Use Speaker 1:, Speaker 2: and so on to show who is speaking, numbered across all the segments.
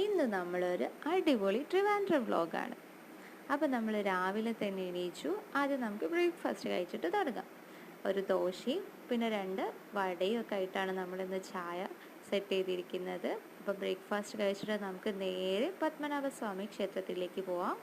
Speaker 1: ഇന്ന് നമ്മളൊരു അടിപൊളി ട്രിവാൻഡ്രം വ്ലോഗാണ് അപ്പോൾ നമ്മൾ രാവിലെ തന്നെ എണീച്ചു ആദ്യം നമുക്ക് ബ്രേക്ക്ഫാസ്റ്റ് കഴിച്ചിട്ട് തുടങ്ങാം. ഒരു ദോശയും പിന്നെ രണ്ട് വടയും ഒക്കെ ആയിട്ടാണ് നമ്മളിന്ന് ചായ സെറ്റ് ചെയ്തിരിക്കുന്നത്. അപ്പോൾ ബ്രേക്ക്ഫാസ്റ്റ് കഴിച്ചിട്ട് നമുക്ക് നേരെ പത്മനാഭസ്വാമി ക്ഷേത്രത്തിലേക്ക് പോവാം.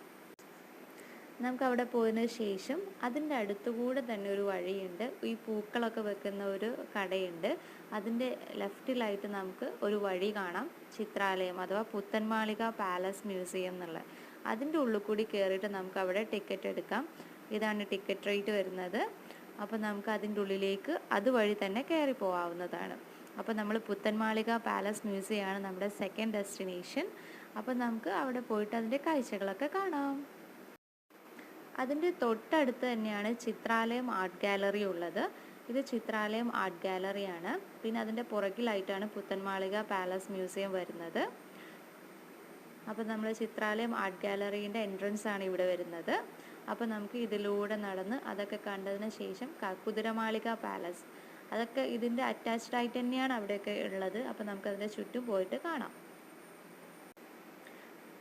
Speaker 1: നമുക്ക് അവിടെ പോയതിന് ശേഷം അതിന്റെ അടുത്തുകൂടെ തന്നെ ഒരു വഴിയുണ്ട്. ഈ പൂക്കളൊക്കെ വെക്കുന്ന ഒരു കടയുണ്ട്. അതിന്റെ ലെഫ്റ്റിലായിട്ട് നമുക്ക് ഒരു വഴി കാണാം. ചിത്രാലയം അഥവാ പുത്തൻമാളിക പാലസ് മ്യൂസിയം എന്നുള്ള. അതിന്റെ ഉള്ളിൽ കൂടി കയറിയിട്ട് നമുക്ക് അവിടെ ടിക്കറ്റ് എടുക്കാം. ഇതാണ് ടിക്കറ്റ് റേറ്റ് വരുന്നത്. അപ്പോൾ നമുക്ക് അതിന്റെ ഉള്ളിലേക്ക് അതുവഴി തന്നെ കയറി പോകാവുന്നതാണ്. അപ്പോൾ നമ്മൾ പുത്തൻമാളിക പാലസ് മ്യൂസിയമാണ് നമ്മുടെ സെക്കൻഡ് ഡെസ്റ്റിനേഷൻ അപ്പോൾ നമുക്ക് അവിടെ പോയിട്ട് അതിന്റെ കാഴ്ചകളൊക്കെ കാണാം. അതിന്റെ തൊട്ടടുത്ത് തന്നെയാണ് ചിത്രാലയം ആർട്ട് ഗാലറി ഉള്ളത്. ഇത് ചിത്രാലയം ആർട്ട് ഗാലറിയാണ്. പിന്നെ അതിന്റെ പുറകിലായിട്ടാണ് പുത്തൻമാളിക പാലസ് മ്യൂസിയം വരുന്നത്. അപ്പോൾ നമ്മൾ ചിത്രാലയം ആർട്ട് ഗാലറീന്റെ എൻട്രൻസ് ആണ് ഇവിടെ വരുന്നത്. അപ്പോൾ നമുക്ക് ഇതിലൂടെ നടന്ന് അതൊക്കെ കണ്ടതിന് ശേഷം കുതിരമാളിക പാലസ് അതൊക്കെ ഇതിന്റെ അറ്റാച്ച്ഡ് ആയിട്ട് തന്നെയാണ് അവിടെയൊക്കെ ഉള്ളത്. അപ്പോൾ നമുക്ക് അതിന്റെ ചുറ്റും പോയിട്ട് കാണാം.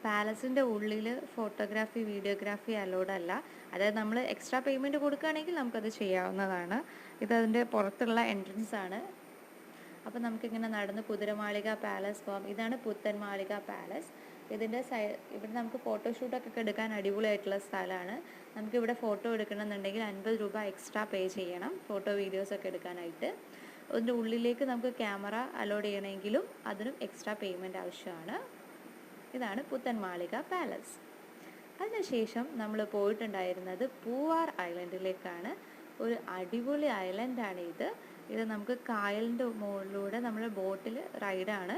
Speaker 1: പാലസിന്റെ ഉള്ളിൽ ഫോട്ടോഗ്രാഫി വീഡിയോഗ്രാഫി അലോഡ് അല്ല. അതായത് നമ്മൾ എക്സ്ട്രാ പേയ്മെന്റ് കൊടുക്കുകയാണെങ്കിൽ നമുക്കത് ചെയ്യാവുന്നതാണ്. ഇതതിന്റെ പുറത്തുള്ള എൻട്രൻസ് ആണ്. അപ്പോൾ നമുക്കിങ്ങനെ നടന്ന് കുതിരമാളിക പാലസ് പോകാം ഇതാണ് പുത്തൻമാളിക പാലസ് ഇതിന്റെ സൈ ഇവിടെ നമുക്ക് ഫോട്ടോഷൂട്ടൊക്കെ എടുക്കാൻ അടിപൊളിയായിട്ടുള്ള സ്ഥലമാണ്. നമുക്കിവിടെ ഫോട്ടോ എടുക്കണമെന്നുണ്ടെങ്കിൽ അൻപത് രൂപ എക്സ്ട്രാ പേ ചെയ്യണം. ഫോട്ടോ വീഡിയോസൊക്കെ എടുക്കാനായിട്ട്. അതിന്റെ ഉള്ളിലേക്ക് നമുക്ക് ക്യാമറ അലോഡ് ചെയ്യണമെങ്കിലും അതിനും എക്സ്ട്രാ പേയ്മെന്റ് ആവശ്യമാണ്. ഇതാണ് പുത്തൻമാളിക പാലസ്. അതിനുശേഷം നമ്മൾ പോയിട്ടുണ്ടായിരുന്നത് പൂവാർ ഐലൻഡിലേക്കാണ്. ഒരു അടിപൊളി ഐലൻഡാണ് ഇത്. ഇത് നമുക്ക് കായലിന്റെ മുകളിലൂടെ നമ്മൾ ബോട്ടിൽ റൈഡാണ്.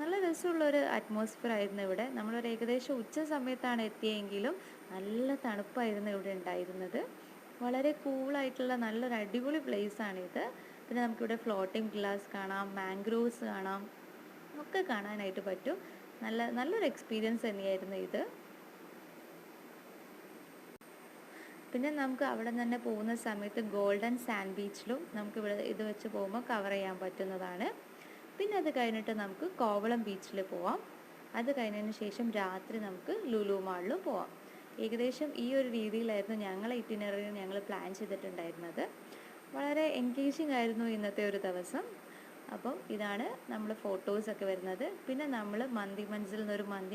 Speaker 1: നല്ല രസമുള്ളൊരു അറ്റ്മോസ്ഫിയർ ആയിരുന്നു ഇവിടെ. നമ്മളൊരു ഏകദേശം ഉച്ച സമയത്താണ് എത്തിയെങ്കിലും നല്ല തണുപ്പായിരുന്നു ഇവിടെ ഉണ്ടായിരുന്നത്. വളരെ കൂളായിട്ടുള്ള നല്ലൊരു അടിപൊളി ആണിത്. പിന്നെ നമുക്കിവിടെ ഫ്ലോട്ടിംഗ് ഗ്ലാസ് കാണാം മാംഗ്രോവ്സ് കാണാം ഒക്കെ കാണാനായിട്ട് പറ്റും. നല്ല നല്ലൊരു എക്സ്പീരിയൻസ് തന്നെയായിരുന്നു ഇത്. പിന്നെ നമുക്ക് അവിടെ തന്നെ പോകുന്ന സമയത്ത് ഗോൾഡൻ സാൻഡ് ബീച്ചിലും നമുക്ക് ഇവിടെ ഇത് വെച്ച് പോകുമ്പോൾ കവർ ചെയ്യാൻ പറ്റുന്നതാണ്. പിന്നെ അത് കഴിഞ്ഞിട്ട് നമുക്ക് കോവളം ബീച്ചിൽ പോവാം. അത് കഴിഞ്ഞതിന് ശേഷം രാത്രി നമുക്ക് ലുലു മാളിലും പോവാം. ഏകദേശം ഈ ഒരു രീതിയിലായിരുന്നു ഞങ്ങളെ ഇറ്റിനറി ഞങ്ങൾ പ്ലാൻ ചെയ്തിട്ടുണ്ടായിരുന്നത്. വളരെ എൻഗേജിങ് ആയിരുന്നു ഇന്നത്തെ ഒരു ദിവസം. അപ്പം ഇതാണ് നമ്മൾ ഫോട്ടോസൊക്കെ വരുന്നത്. പിന്നെ നമ്മൾ മന്തി മഞ്ചിൽ നിന്നൊരു മന്തി